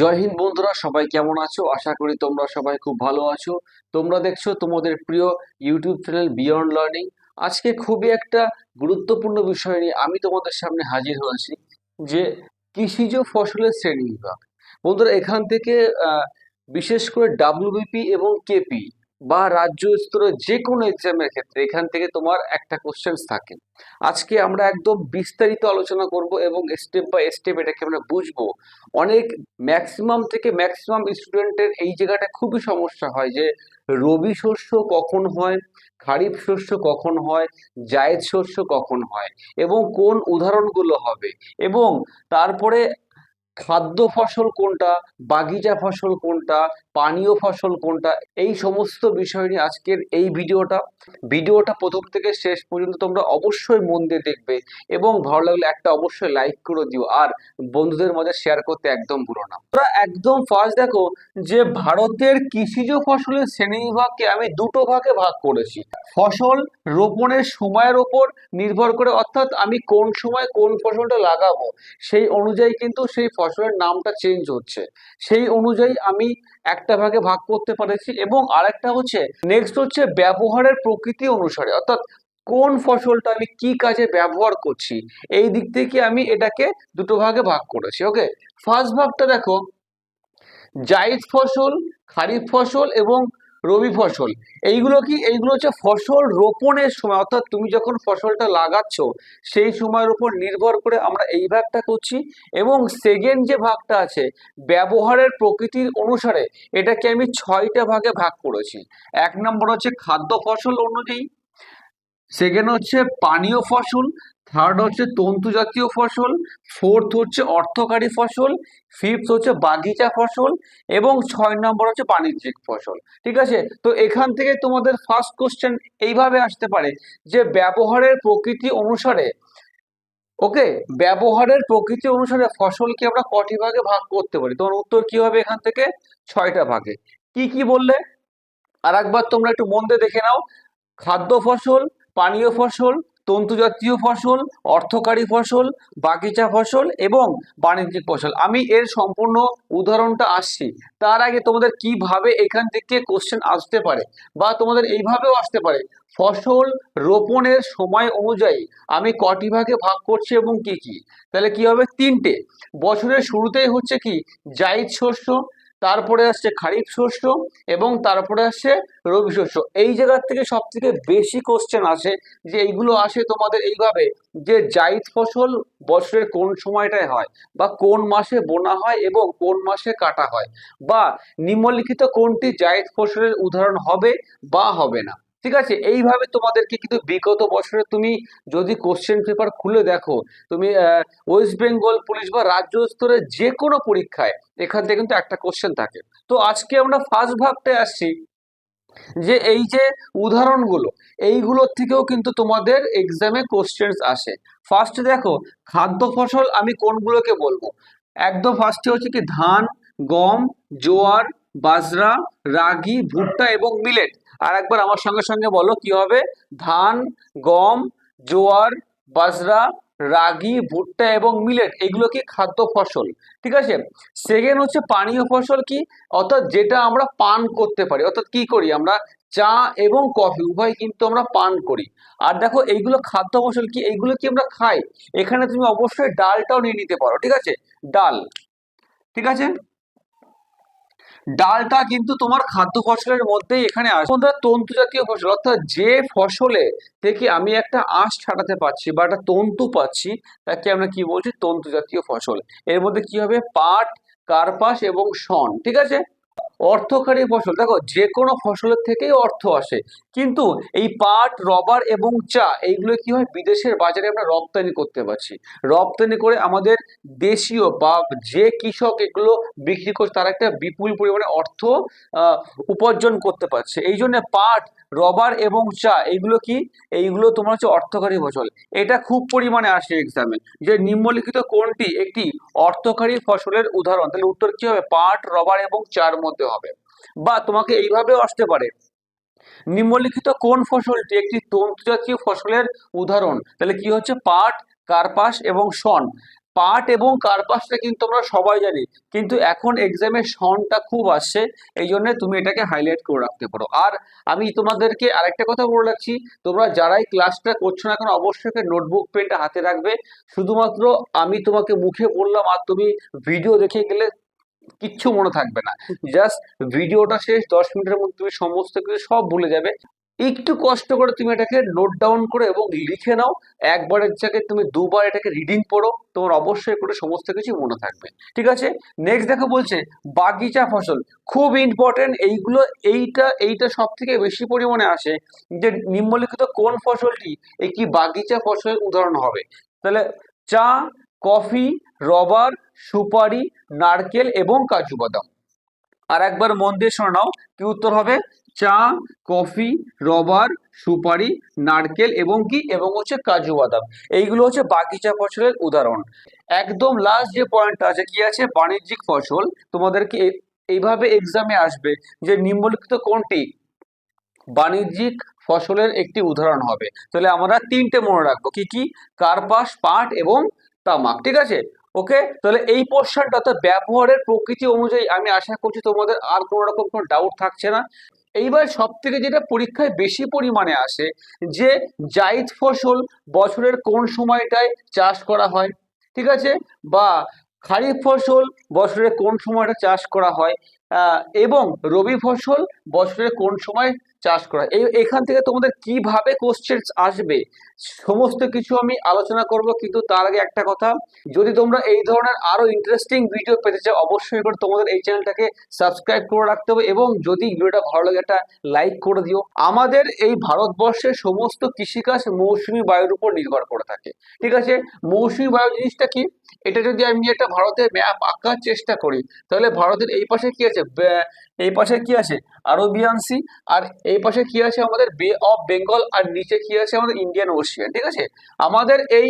জয় হিন্দ বন্ধুরা, সবাই কেমন আছো? আশা করি তোমরা সবাই খুব ভালো আছো। তোমরা দেখছ তোমাদের প্রিয় ইউটিউব চ্যানেল বিয়ন্ড লার্নিং আজকে খুবই একটা গুরুত্বপূর্ণ বিষয় নিয়ে আমি তোমাদের সামনে হাজির হয়েছি, যে কৃষিজ ফসলের শ্রেণি বিভাগ। বন্ধুরা, এখান থেকে বিশেষ করে ডাব্লিউবিপি এবং কেপি বা রাজ্য স্তরের যে কোনো এক্সামের ক্ষেত্রে এখান থেকে তোমার একটা কোশ্চেন্স থাকে। আজকে আমরা একদম বিস্তারিত আলোচনা করব এবং স্টেপ বাই স্টেপ এটাকে আমরা বুঝব। অনেক ম্যাক্সিমাম থেকে ম্যাক্সিমাম স্টুডেন্টের এই জায়গাটা খুবই সমস্যা হয় যে, রবি শস্য কখন হয়, খারিফ শস্য কখন হয়, জায়েদ শস্য কখন হয় এবং কোন উদাহরণগুলো হবে এবং তারপরে খাদ্য ফসল কোনটা, বাগিচা ফসল কোনটা, পানীয় ফসল কোনটা, এই সমস্ত বিষয় নিয়ে আজকের এই ভিডিওটা। ভিডিওটা প্রথম থেকে শেষ পর্যন্ত তোমরা অবশ্যই মন দিয়ে দেখবে এবং ভালো লাগলে একটা অবশ্যই লাইক করে দিও আর বন্ধুদের মধ্যে শেয়ার করতে একদম ভুলো না। তোমরা একদম ফার্স্ট দেখো যে ভারতের কৃষিজ ফসলের শ্রেণীবিভাগকে আমি দুটো ভাগে ভাগ করেছি। ফসল রোপণের সময়ের ওপর নির্ভর করে অর্থাৎ আমি কোন সময় কোন ফসলটা লাগাবো সেই অনুযায়ী কিন্তু সেই ফসলের নামটা চেঞ্জ হচ্ছে। সেই অনুযায়ী আমি একটা ভাগে ভাগ করতে পারেছি এবং আরেকটা হচ্ছে নেক্সট হচ্ছে ব্যবহারের প্রকৃতি অনুসারে। অর্থাৎ কোন ফসলটা আমি কি কাজে ব্যবহার করছি, এই দিক থেকে আমি এটাকে দুটো ভাগে ভাগ করেছি ওকে ফার্স্ট ভাগটা দেখো জাইদ ফসল, খারিফ ফসল এবং রবি ফসল। এইগুলো কি, এইগুলো হচ্ছে ফসল রোপণের সময়, অর্থাৎ তুমি যখন ফসলটা লাগাচ্ছ, সেই সময়ের উপর নির্ভর করে আমরা এই ভাগটা করছি এবং সেকেন্ড যে ভাগটা আছে, ব্যবহারের প্রকৃতির অনুসারে এটাকে আমি ছয়টা ভাগে ভাগ করেছি। এক নম্বর হচ্ছে খাদ্য ফসল অনুযায়ী সেকেন্ড হচ্ছে পানীয় ফসল থার্ড হচ্ছে তন্তু জাতীয় ফসল ফোর্থ হচ্ছে অর্থকারী ফসল ফিফথ হচ্ছে বাগিচা ফসল এবং ছয় নম্বর হচ্ছে বাণিজ্যিক ফসল। ঠিক আছে? তো এখান থেকে তোমাদের ফার্স্ট কোশ্চেন এইভাবে আসতে পারে যে ব্যবহারের প্রকৃতি অনুসারে ওকে ব্যবহারের প্রকৃতি অনুসারে ফসলকে আমরা কটি ভাগে ভাগ করতে পারি? তোমার উত্তর কি হবে এখান থেকে? ছয়টা ভাগে। কি কি বললে? আর তোমরা একটু মন দিয়ে দেখে নাও। খাদ্য ফসল, পানীয় ফসল তন্তু জাতীয় ফসল, অর্থকারী ফসল, বাগিচা ফসল এবং বাণিজ্যিক ফসল। আমি এর সম্পূর্ণ উদাহরণটা আসছি। তার আগে তোমাদের কীভাবে এখান থেকে কোশ্চেন আসতে পারে বা তোমাদের এইভাবেও আসতে পারে। ফসল রোপণের সময় অনুযায়ী আমি কটি ভাগে ভাগ করছি এবং কি কি? তাহলে কি হবে? তিনটে। বছরের শুরুতেই হচ্ছে কি? জাইদ শস্য তারপরে আসছে খারিফ শস্য এবং তারপরে আসছে রবি শস্য। এই জায়গার থেকে সব থেকে বেশি কোশ্চেন আসে যে এইগুলো আসে তোমাদের এইভাবে যে জাইদ ফসল বছরের কোন সময়টায় হয় বা কোন মাসে বোনা হয় এবং কোন মাসে কাটা হয় বা নিম্নলিখিত কোনটি জাইদ ফসলের উদাহরণ হবে বা হবে না। ঠিক আছে? এইভাবে তোমাদেরকে কিন্তু বিগত বছরে তুমি যদি কোশ্চেন পেপার খুলে দেখো, তুমি ওয়েস্ট বেঙ্গল পুলিশ বা রাজ্য স্তরের যে কোনো পরীক্ষায়, এখান থেকে কিন্তু একটা কোশ্চেন থাকে। তো আজকে আমরা ফার্স্ট ভাগটায় আসছি যে এই যে উদাহরণগুলো, এইগুলোর থেকেও কিন্তু তোমাদের এক্সামে কোশ্চেন্স আসে। ফার্স্ট দেখো, খাদ্য ফসল আমি কোনগুলোকে বলব? একদম ফার্স্টে হচ্ছে কি ধান, গম, জোয়ার বাজরা, রাগি, ভুট্টা এবং মিলেট। আর একবার আমার সঙ্গে সঙ্গে বলো, কি হবে? ধান, গম, জোয়ার, বাজরা, রাগি, ভুট্টা এবং মিলেট, এগুলো কি খাদ্য ফসল? ঠিক আছে? সেকেন্ড হচ্ছে পানীয় ফসল কি? অর্থাৎ যেটা আমরা পান করতে পারি। অর্থাৎ কি করি? আমরা চা এবং কফি, উভয় কিন্তু আমরা পান করি। আর দেখো, এইগুলো খাদ্য ফসল কি? এইগুলো কি আমরা খাই? এখানে তুমি অবশ্যই ডালটাও নিয়ে নিতে পারো। ঠিক আছে? ডাল। ঠিক আছে? ডালটা কিন্তু তোমার খাদ্য ফসলের মধ্যেই এখানে আসে। বন্ধুরা, তন্তু জাতীয় ফসল, অর্থাৎ যে ফসলে থেকে আমি একটা আঁশ ছাটাতে পারছি বা একটা তন্তু পাচ্ছি, তাকে আমরা কি বলছি? তন্তু জাতীয় ফসল। এর মধ্যে কি হবে? পাট, কার্পাস এবং শন, ঠিক আছে? অর্থকারী ফসল। দেখো যে কোনো ফসলের থেকেই অর্থ আসে। কিন্তু এই পাট, রবার এবং চা, এইগুলো কি হয়? বিদেশের বাজারে আমরা রপ্তানি করতে পারছি। রপ্তানি করে আমাদের দেশীয় বা যে কৃষক এগুলো বিক্রি করছে, তারা একটা বিপুল পরিমাণে অর্থ উপার্জন করতে পারছে। এই জন্য পাট, রবার এবং চা, এইগুলো কি? এইগুলো তোমার হচ্ছে অর্থকারী ফসল। এটা খুব পরিমাণে আসে এক্সামে যে নিম্নলিখিত কোনটি একটি অর্থকারী ফসলের উদাহরণ? তাহলে উত্তর কি হবে? পাট, রবার এবং চার মধ্যে হবে। বা তোমাকে এইভাবেও আসতে পারে। নিম্নলিখিত কোন ফসলটি একটি তন্তু জাতীয় ফসলের উদাহরণ? তাহলে কি হচ্ছে? পাট, কার্পাস এবং শন। পাট এবং কার্পাসটা কিন্তু আমরা সবাই জানি, কিন্তু এখন এক্সামের সনটা খুব আসছে এই জন্য তুমি এটাকে হাইলাইট করে রাখতে পারো। আর আমি তোমাদেরকে আরেকটা কথা বলে রাখছি, তোমরা যারাই ক্লাসটা করছ না এখন অবশ্যই নোটবুক পেনটা হাতে রাখবে। শুধুমাত্র আমি তোমাকে মুখে বললাম, আর তুমি ভিডিও দেখে গেলে কিচ্ছু মনে থাকবে না। জাস্ট ভিডিওটা শেষ দশ মিনিটের মধ্যে তুমি সমস্ত কিছু সব ভুলে যাবে। একটু কষ্ট করে তুমি এটাকে নোট ডাউন করে এবং লিখে নাও। একবারের জায়গায় তুমি দুবার এটাকে রিডিং পড়ো। তোমার অবশ্যই করে সমস্ত কিছু মনে থাকবে। ঠিক আছে? নেক্সট দেখো বলছে বাগিচা ফসল। খুব ইম্পর্টেন্ট এইগুলো এইটা এইটা সব থেকে বেশি পরিমাণে আসে যে নিম্নলিখিত কোন ফসলটি একটি বাগিচা ফসলের উদাহরণ হবে। তাহলে চা কফি, রবার, সুপারি, নারকেল এবং কাজু বাদাম। আর একবার মন দিয়ে শোনা নাও, কি উত্তর হবে? চা, কফি, রবার, সুপারি, নারকেল এবং কি? এবং হচ্ছে কাজু বাদাম। এইগুলো হচ্ছে বাগিচা ফসলের উদাহরণ। একদম লাস্ট যে পয়েন্টটা আছে, কি আছে? বাণিজ্যিক ফসল। তোমাদেরকে এইভাবে এক্সামে আসবে যে নিম্নলিখিত কোনটি বাণিজ্যিক ফসলের একটি উদাহরণ হবে। তাহলে আমরা তিনটে মনে রাখব। কি কি? কার্পাস, পাট এবং তামাক ঠিক আছে? ওকে তাহলে এই পোর্শনটা অর্থাৎ ব্যবহারের প্রকৃতি অনুযায়ী আমি আশা করছি তোমাদের আর কোনো রকম কোনো ডাউট থাকছে না। এইবার সব থেকে যেটা পরীক্ষায় বেশি পরিমাণে আসে, যে জাইদ ফসল বছরের কোন সময়টায় চাষ করা হয়, ঠিক আছে? বা খারিফ ফসল বছরের কোন সময়টা চাষ করা হয় এবং রবি ফসল বছরের কোন সময় চাষ করা এখান থেকে তোমাদের কীভাবে কোশ্চেন আসবে? সমস্ত কিছু আমি আলোচনা করব, কিন্তু তার আগে একটা কথা। যদি তোমরা এই ধরনের আরও ইন্টারেস্টিং ভিডিও পেতে চাও, অবশ্যই করে তোমাদের এই চ্যানেলটাকে সাবস্ক্রাইব করে রাখতে হবে এবং যদি ভিডিওটা ভালো লাগে, একটা লাইক করে দিও। আমাদের এই ভারতবর্ষের সমস্ত কৃষিকাজ মৌসুমি বায়ুর উপর নির্ভর করে থাকে। ঠিক আছে? মৌসুমি বায়ু জিনিসটা কি? এটা যদি আমি একটা ভারতের ম্যাপ আঁকার চেষ্টা করি, তাহলে ভারতের এই পাশে কি আছে? এই পাশে কি আছে? আরবিয়ান সি, আর এই পাশে কি আছে আমাদের? বে অফ বেঙ্গল, আর নিচে কি আছে আমাদের? ইন্ডিয়ান ওশিয়ান, ঠিক আছে? আমাদের এই,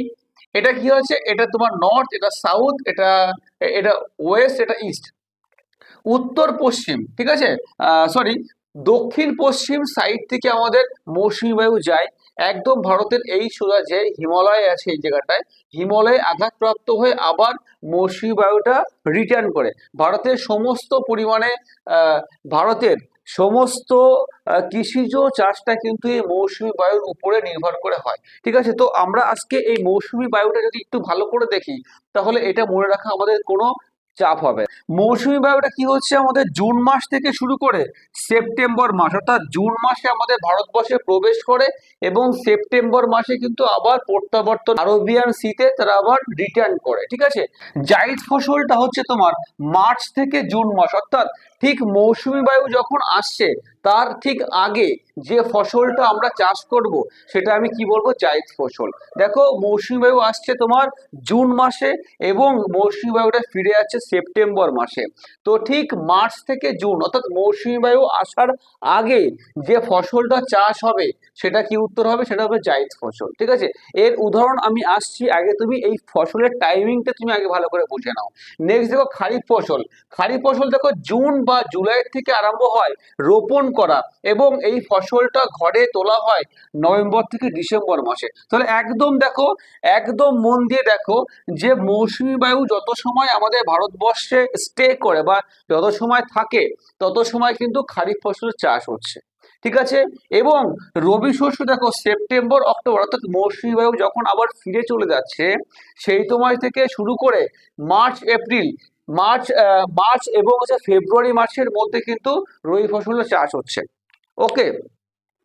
এটা কি হচ্ছে এটা তোমার নর্থ, এটা সাউথ, এটা এটা ওয়েস্ট, এটা ইস্ট। উত্তর, পশ্চিম, ঠিক আছে? সরি, দক্ষিণ, পশ্চিম সাইড থেকে আমাদের মৌসুমী বায়ু যায়। একদম ভারতের এই সোজা যে হিমালয় আছে এই জায়গাটায়। হিমালয়ে আঘাতপ্রাপ্ত হয়ে আবার মৌসুমী বায়ুটা রিটার্ন করে। ভারতের সমস্ত পরিমাণে ভারতের সমস্ত কৃষিজ চাষটা কিন্তু এই মৌসুমী বায়ুর উপরে নির্ভর করে হয়। ঠিক আছে? তো আমরা আজকে এই মৌসুমী বায়ুটা যদি একটু ভালো করে দেখি, তাহলে এটা মনে রাখা আমাদের কোনো চাপ হবে। মৌসুমি বায়ুটা কি হচ্ছে? আমাদের জুন মাস থেকে শুরু করে সেপ্টেম্বর মাস, অর্থাৎ জুন মাসে আমাদের ভারতবর্ষে প্রবেশ করে এবং সেপ্টেম্বর মাসে কিন্তু আবার প্রত্যাবর্তন আরবিয়ান শীতে তারা আবার রিটার্ন করে, ঠিক আছে? জাইদ ফসলটা হচ্ছে তোমার মার্চ থেকে জুন মাস, অর্থাৎ ঠিক মৌসুমি বায়ু যখন আসছে, তার ঠিক আগে যে ফসলটা আমরা চাষ করব, সেটা আমি কি বলব? জায়দ ফসল। দেখো, মৌসুমী বায়ু আসছে তোমার জুন মাসে এবং মৌসুমী বায়ুটা ফিরে যাচ্ছে সেপ্টেম্বর মাসে। তো ঠিক মার্চ থেকে জুন, অর্থাৎ মৌসুমী বায়ু আসার আগে যে ফসলটা চাষ হবে, সেটা কি উত্তর হবে? সেটা হবে জাইদ ফসল, ঠিক আছে? এর উদাহরণ আমি আসছি, আগে তুমি এই ফসলের টাইমিংটা তুমি আগে ভালো করে বুঝে নাও। নেক্সট দেখো, খারিফ ফসল। খারিফ ফসল দেখো, জুন বা জুলাই থেকে আরম্ভ হয় রোপণ করা এবং এই ফসলটা ঘরে তোলা হয় নভেম্বর থেকে ডিসেম্বর মাসে। তাহলে একদম দেখো, একদম মন দিয়ে দেখো যে মৌসুমী বায়ু যত সময় আমাদের ভারতবর্ষে স্টে করে বা যত সময় থাকে, তত সময় কিন্তু খারিফ ফসলের চাষ হচ্ছে। ঠিক আছে? এবং রবি শস্য দেখো, সেপ্টেম্বর, অক্টোবর অর্থাৎ মৌসুমী বায়ু যখন আবার ফিরে চলে যাচ্ছে, সেই সময় থেকে শুরু করে মার্চ, এপ্রিল মার্চ মার্চ এবং হচ্ছে ফেব্রুয়ারি মাসের মধ্যে কিন্তু রবি ফসলের চাষ হচ্ছে। ওকে?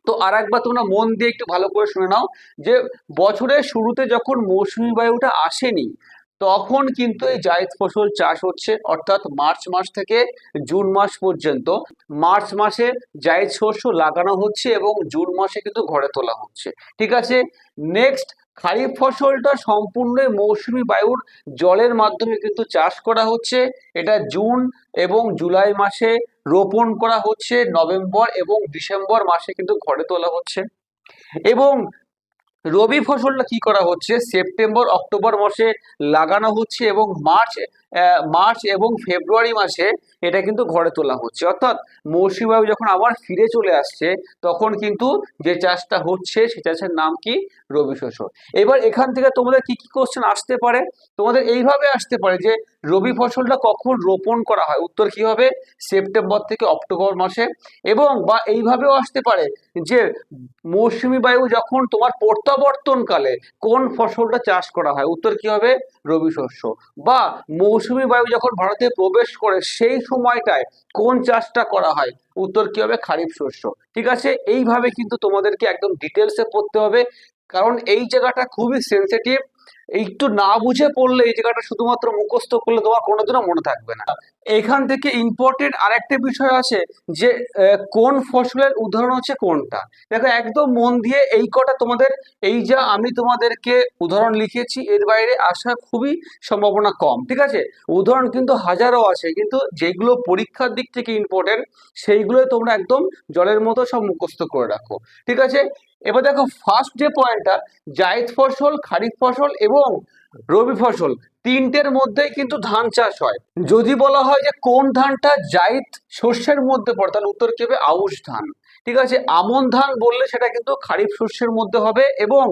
তো আর একবার তোমরা মন দিয়ে একটু ভালো করে শুনে নাও যে বছরের শুরুতে যখন মৌসুমী বায়ুটা আসেনি, তখন কিন্তু এই জায়দ ফসল চাষ হচ্ছে, অর্থাৎ মার্চ মাস থেকে জুন মাস পর্যন্ত। মার্চ মাসে জায়দ শস্য লাগানো হচ্ছে এবং জুন মাসে কিন্তু ঘরে তোলা হচ্ছে। ঠিক আছে? নেক্সট খারিফ ফসলটা সম্পূর্ণ মৌসুমি বায়ুর জলের মাধ্যমে কিন্তু চাষ করা হচ্ছে। এটা জুন এবং জুলাই মাসে রোপণ করা হচ্ছে, নভেম্বর এবং ডিসেম্বর মাসে কিন্তু ঘরে তোলা হচ্ছে। এবং রবি ফসলটা কি করা হচ্ছে? সেপ্টেম্বর, অক্টোবর মাসে লাগানো হচ্ছে এবং মার্চ মার্চ এবং ফেব্রুয়ারি মাসে এটা কিন্তু ঘরে তোলা হচ্ছে। অর্থাৎ মৌসুমী বায়ু যখন আবার ফিরে চলে আসছে, তখন কিন্তু যে চাষটা হচ্ছে সে চাষের নাম কি? রবি শস্য এবার এখান থেকে তোমাদের কি কি কোশ্চেন আসতে পারে? তোমাদের এইভাবে আসতে পারে যে রবি ফসলটা কখন রোপণ করা হয়? উত্তর কি হবে? সেপ্টেম্বর থেকে অক্টোবর মাসে। এবং বা এইভাবেও আসতে পারে যে মৌসুমী বায়ু যখন তোমার প্রত্যাবর্তনকালে কোন ফসলটা চাষ করা হয়, উত্তর কি হবে? রবি শস্য। বা মৌসুমী বায়ু যখন ভারতে প্রবেশ করে, সেই সময়টায় কোন চাষটা করা হয়? উত্তর কি হবে? খারিফ শস্য। ঠিক আছে? এইভাবে কিন্তু তোমাদেরকে একদম ডিটেলসে পড়তে হবে। কারণ এই জায়গাটা খুবই সেন্সিটিভ একটু না বুঝে পড়লে এই জায়গাটা শুধুমাত্র মুখস্থ করলে তোমার কোনোদিনও মনে থাকবে না। এখান থেকে ইম্পর্টেন্ট আরেকটা বিষয় আছে যে কোন ফসলের উদাহরণ হচ্ছে কোনটা? দেখো, একদম মন দিয়ে এই কটা তোমাদের, এই যা আমি তোমাদেরকে উদাহরণ লিখেছি, এর বাইরে আসা খুবই সম্ভাবনা কম, ঠিক আছে? উদাহরণ কিন্তু হাজারো আছে, কিন্তু যেগুলো পরীক্ষার দিক থেকে ইম্পর্টেন্ট সেইগুলো তোমরা একদম জলের মতো সব মুখস্থ করে রাখো, ঠিক আছে? এবার দেখো ফার্স্ট যে পয়েন্টটা জায়দ ফসল, খারিফ ফসল এবং রবি ফসল, তিনটের মধ্যেই কিন্তু ধান চাষ হয়। যদি বলা হয় যে কোন ধানটা জায়দ শস্যের মধ্যে পড়ে, তাহলে উত্তর কি হবে? আউশ ধান। ঠিক আছে, আমন ধান বললে সেটা কিন্তু খারিফ শস্যের মধ্যে হবে এবং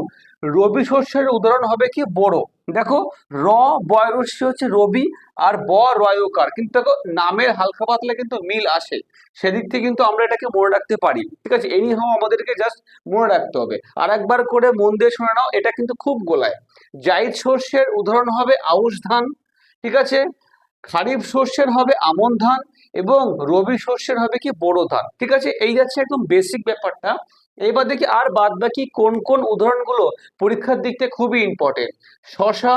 রবি শস্যের উদাহরণ হবে কি বড়। দেখো, র বয়রস্য হচ্ছে রবি আর ব রয়কার। কিন্তু দেখো, নামের হালকা পাতলা কিন্তু মিল আসে। সেদিক থেকে কিন্তু আমরা এটাকে মনে রাখতে পারি। ঠিক আছে এনি হাও আমাদেরকে জাস্ট মনে রাখতে হবে। আর একবার করে মন দিয়ে শুনে নাও, এটা কিন্তু খুব গোলায়। জাইদ শস্যের উদাহরণ হবে আউশ ধান। ঠিক আছে খারিফ শস্যের হবে আমন ধান এবং রবি শস্যের হবে কি বোরো ধান। ঠিক আছে? এই যাচ্ছে একদম বেসিক ব্যাপারটা। এবার দেখি আর বাদ বাকি কোন কোন উদাহরণগুলো পরীক্ষার দিক থেকে খুবই ইম্পর্টেন্ট শশা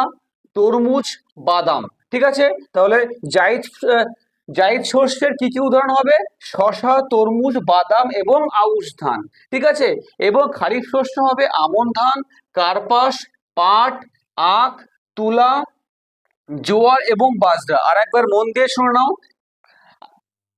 তরমুজ, বাদাম। ঠিক আছে? তাহলে জাইদ জাইদ শস্যের কি কি উদাহরণ হবে? শশা তরমুজ, বাদাম এবং আউশ ধান। ঠিক আছে? এবং খারিফ শস্য হবে আমন ধান, কার্পাস, পাট, আখ, তুলা জোয়ার এবং বাজরা। আর একবার মন দিয়ে শুনে নাও।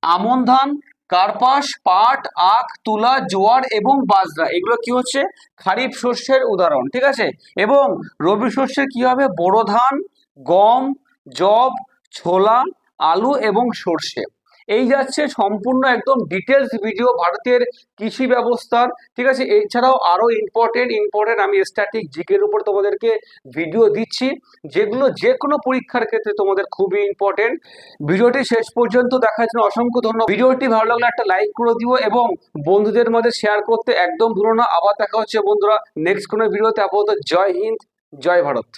আমন ধান, কার্পাস, পাট, আখ, তুলা, জোয়ার এবং বাজরা, এগুলো কি হচ্ছে? খারিফ শস্যের উদাহরণ, ঠিক আছে? এবং রবি শস্যের কি হবে? বোরো ধান, গম জব ছোলা, আলু এবং সর্ষে। এই যাচ্ছে সম্পূর্ণ একদম ডিটেলস ভিডিও ভারতের কৃষি ব্যবস্থার। ঠিক আছে, এছাড়াও আরও ইম্পর্টেন্ট ইম্পর্টেন্ট আমি স্ট্যাটিক জিকের উপর তোমাদেরকে ভিডিও দিচ্ছি, যেগুলো যে কোনো পরীক্ষার ক্ষেত্রে তোমাদের খুবই ইম্পর্টেন্ট ভিডিওটি শেষ পর্যন্ত দেখার জন্য অসংখ্য ধন্যবাদ। ভিডিওটি ভালো লাগলে একটা লাইক করে দিও এবং বন্ধুদের মধ্যে শেয়ার করতে একদম ভুলো না। আবার দেখা হচ্ছে বন্ধুরা নেক্সট কোনো ভিডিওতে আপাতত জয় হিন্দ, জয় ভারত।